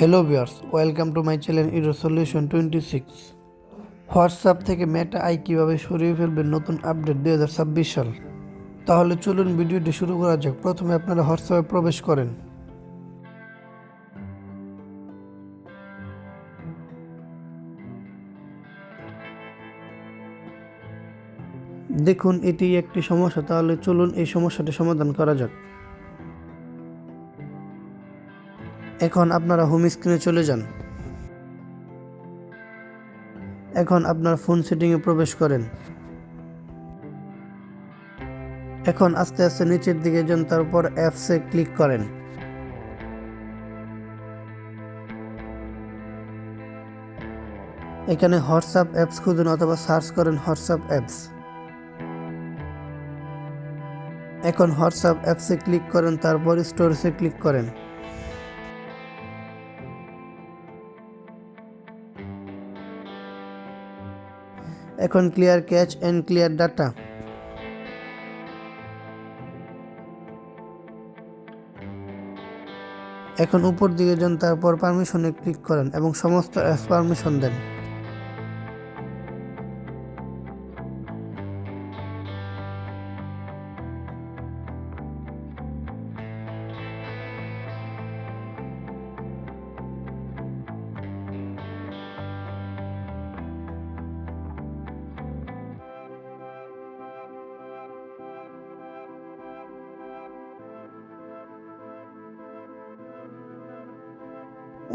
Hello viewers welcome to my channel hero solution twenty six WhatsApp থেকে Meta I কীভাবে সরিয়ে ফেলবে নতুন আপডেট দুই হাজার ছাব্বিশ সাল? তাহলে চলুন ভিডিওটি শুরু করা যাক। প্রথমে আপনারা হোয়াটসঅ্যাপে প্রবেশ করেন। দেখুন, এটি একটি সমস্যা। তাহলে চলুন এই সমস্যাটি সমাধান করা যাক। এখন আপনারা হোম স্ক্রিনে চলে যান। এখন আপনার ফোন সেটিংয়ে প্রবেশ করেন। এখন আস্তে আস্তে নিচের দিকে যান, তারপর অ্যাপসে ক্লিক করেন। এখানে হোয়াটসঅ্যাপ অ্যাপস খুঁজুন অথবা সার্চ করেন হোয়াটসঅ্যাপ অ্যাপস এখন হোয়াটসঅ্যাপ অ্যাপসে ক্লিক করেন, তারপর স্টোরেজে ক্লিক করেন। এখন clear cache and clear data এখন উপর দিকে যান, তারপর পারমিশনে ক্লিক করেন এবং সমস্ত অ্যাপস পারমিশন দেন।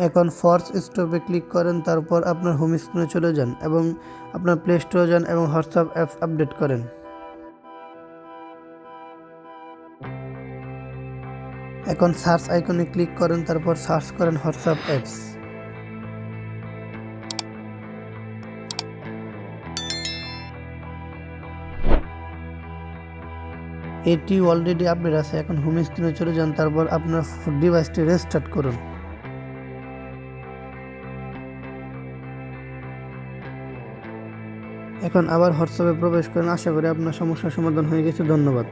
এখন ফর্স স্টপে ক্লিক করেন, তারপর আপনার হোম স্ক্রিনে চলে যান এবং আপনার প্লে স্টোরে যান এবং হোয়াটসঅ্যাপ অ্যাপস আপডেট করেন। এখন সার্চ আইকনে ক্লিক করেন, তারপর সার্চ করেন হোয়াটসঅ্যাপ অ্যাপস এটি অলরেডি আপডেট আছে, এখন হোম স্ক্রিনে চলে যান, তারপর আপনার ডিভাইসটি রেস্টার্ট করুন। এখন আবার হোয়াটসঅ্যাপে প্রবেশ করেন। আশা করি আপনার সমস্যার সমাধান হয়ে গেছে। ধন্যবাদ।